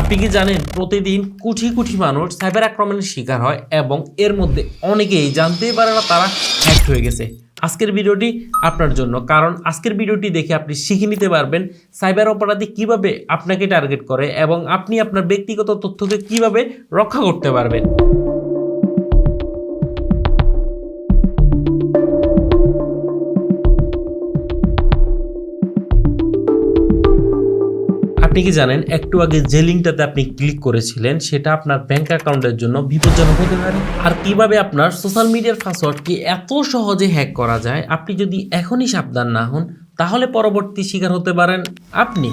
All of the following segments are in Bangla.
আপনি কি জানেন, প্রতিদিন কোটি কোটি মানুষ সাইবার আক্রমণের শিকার হয় এবং এর মধ্যে অনেকেই জানতেই পারে না তারা হ্যাক হয়ে গেছে। আজকের ভিডিওটি আপনার জন্য, কারণ আজকের ভিডিওটি দেখে আপনি শিখে নিতে পারবেন সাইবার অপরাধী কীভাবে আপনাকে টার্গেট করে এবং আপনি আপনার ব্যক্তিগত তথ্যকে কীভাবে রক্ষা করতে পারবেন। আপনি কি জানেন, একটু আগে যে লিঙ্কটাতে আপনি ক্লিক করেছিলেন, সেটা আপনার ব্যাংক অ্যাকাউন্টের জন্য বিপজ্জনক হতে পারে। আর কীভাবে আপনার সোশ্যাল মিডিয়ার পাসওয়ার্ডকে এত সহজে হ্যাক করা যায়, আপনি যদি এখনই সাবধান না হন, তাহলে পরবর্তী শিকার হতে পারেন আপনি।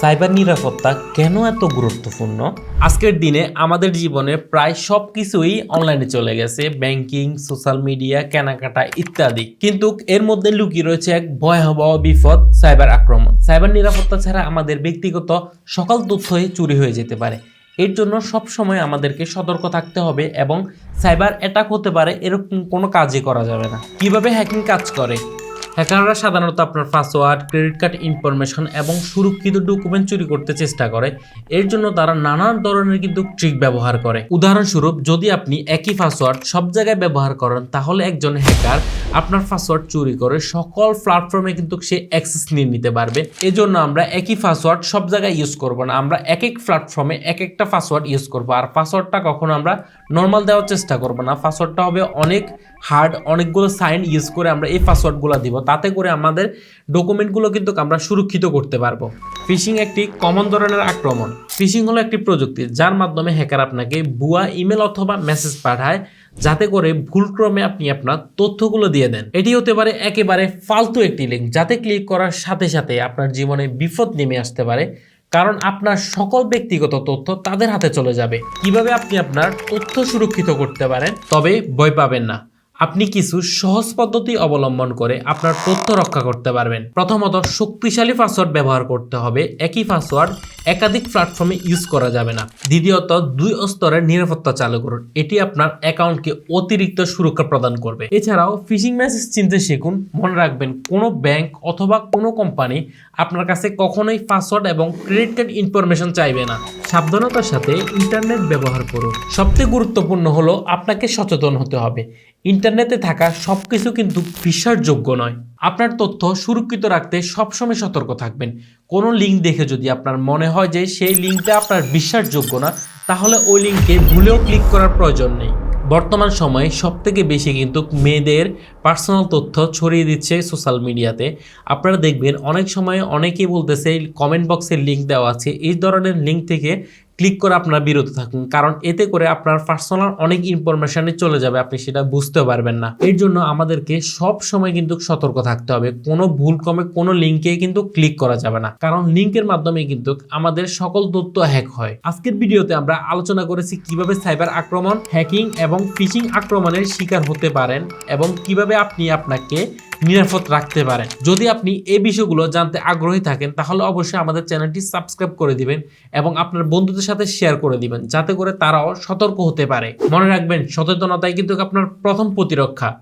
সাইবার নিরাপত্তা কেন এত গুরুত্বপূর্ণ? আজকের দিনে আমাদের জীবনে প্রায় সব কিছুই অনলাইনে চলে গেছে। ব্যাংকিং সোশ্যাল মিডিয়া কেনাকাটা ইত্যাদি। কিন্তু এর মধ্যে লুকিয়ে রয়েছে এক ভয়াবহ বিপদ, সাইবার আক্রমণ। সাইবার নিরাপত্তা ছাড়া আমাদের ব্যক্তিগত সকল তথ্যই চুরি হয়ে যেতে পারে। এর জন্য সব সময় আমাদেরকে সতর্ক থাকতে হবে এবং সাইবার অ্যাটাক হতে পারে এরকম কোনো কাজই করা যাবে না। কীভাবে হ্যাকিং কাজ করে? হ্যাকাররা সাধারণত আপনার পাসওয়ার্ড, ক্রেডিট কার্ড ইনফরমেশন এবং সুরক্ষিত ডকুমেন্ট চুরি করতে চেষ্টা করে। এর জন্য তারা নানান ধরনের কিন্তু ট্রিক ব্যবহার করে। উদাহরণস্বরূপ, যদি আপনি একই পাসওয়ার্ড সব জায়গায় ব্যবহার করেন, তাহলে একজন হ্যাকার আপনার পাসওয়ার্ড চুরি করে সকল প্ল্যাটফর্মে কিন্তু সে অ্যাক্সেস নিয়ে নিতে পারবে। এজন্য আমরা একই পাসওয়ার্ড সব জায়গায় ইউজ করব না। আমরা এক এক প্ল্যাটফর্মে এক একটা পাসওয়ার্ড ইউজ করব। আর পাসওয়ার্ডটা কখনো আমরা নর্মাল দেওয়ার চেষ্টা করব না। পাসওয়ার্ডটা হবে অনেক হার্ড অনেকগুলো সাইন ইউজ করে আমরা এই পাসওয়ার্ডগুলো দিব। তাতে করে আমাদের ডকুমেন্টগুলো কিন্তু আমরা সুরক্ষিত করতে পারব। ফিশিং একটি কমন ধরনের আক্রমণ। ফিশিং হলো একটি প্রযুক্তি যার মাধ্যমে হ্যাকার আপনাকে ভুয়া ইমেল অথবা মেসেজ পাঠায়, যাতে করে ভুলক্রমে আপনি আপনার তথ্যগুলো দিয়ে দেন। এটি হতে পারে একেবারে ফালতু একটি লিঙ্ক যাতে ক্লিক করার সাথে সাথে আপনার জীবনে বিপদ নেমে আসতে পারে, কারণ আপনার সকল ব্যক্তিগত তথ্য তাদের হাতে চলে যাবে। কীভাবে আপনি আপনার তথ্য সুরক্ষিত করতে পারেন, তবে ভয় পাবেন না। আপনি কিছু সহজ পদ্ধতি অবলম্বন করে আপনার তথ্য রক্ষা করতে পারবেন। প্রথমত, শক্তিশালী পাসওয়ার্ড ব্যবহার করতে হবে। একই পাসওয়ার্ড একাধিক প্ল্যাটফর্মে ইউজ করা যাবে না। দ্বিতীয়ত, দুই স্তরের নিরাপত্তা চালু করুন। এটি আপনার অ্যাকাউন্টকে অতিরিক্ত সুরক্ষা প্রদান করবে। এছাড়াও ফিশিং মেসেজ চিনতে শিখুন। মনে রাখবেন, কোনো ব্যাংক অথবা কোনো কোম্পানি আপনার কাছে কখনোই পাসওয়ার্ড এবং ক্রেডিট কার্ড ইনফরমেশন চাইবে না। সাবধানতার সাথে ইন্টারনেট ব্যবহার করুন। সবচেয়ে গুরুত্বপূর্ণ হলো, আপনাকে সচেতন হতে হবে। ইন্টারনেটে থাকা সব কিছু কিন্তু বিশ্বাসযোগ্য নয়। আপনার তথ্য সুরক্ষিত রাখতে সবসময় সতর্ক থাকবেন। কোনো লিঙ্ক দেখে যদি আপনার মনে হয় যে সেই লিঙ্কটা আপনার বিশ্বাসযোগ্য না, তাহলে ওই লিঙ্কে ভুলেও ক্লিক করার প্রয়োজন নেই। বর্তমান সময়ে সব থেকে বেশি কিন্তু মেয়েদের পার্সোনাল তথ্য ছড়িয়ে দিচ্ছে সোশ্যাল মিডিয়াতে। আপনারা দেখবেন অনেক সময় অনেকেই বলতেছে কমেন্ট বক্সের লিঙ্ক দেওয়া আছে। এই ধরনের লিঙ্ক থেকে ক্লিক করে আপনারা বিরত থাকুন। কারণ এতে করে আপনার পার্সোনাল অনেক ইনফরমেশানে চলে যাবে, আপনি সেটা বুঝতে পারবেন না। এর জন্য আমাদেরকে সব সময় কিন্তু সতর্ক থাকতে হবে। কোনো ভুল কমে, কোনো লিঙ্কে কিন্তু ক্লিক করা যাবে না। কারণ লিঙ্কের মাধ্যমে কিন্তু আমাদের সকল তথ্য হ্যাক হয়। আজকের ভিডিওতে আমরা আলোচনা করেছি কীভাবে সাইবার আক্রমণ হ্যাকিং এবং ফিশিং আক্রমণের শিকার হতে পারেন এবং কীভাবে আপনি আপনাকে নিরাপদ রাখতে পারেন যদি আপনি এই বিষয়গুলো জানতে আগ্রহী থাকেন, তাহলে অবশ্যই আমাদের চ্যানেলটি সাবস্ক্রাইব করে দিবেন এবং আপনার বন্ধুদের সাথে শেয়ার করে দিবেন, যাতে করে তারাও সতর্ক হতে পারে। মনে রাখবেন, সচেতনতাই কিন্তু আপনার প্রথম প্রতিরক্ষা।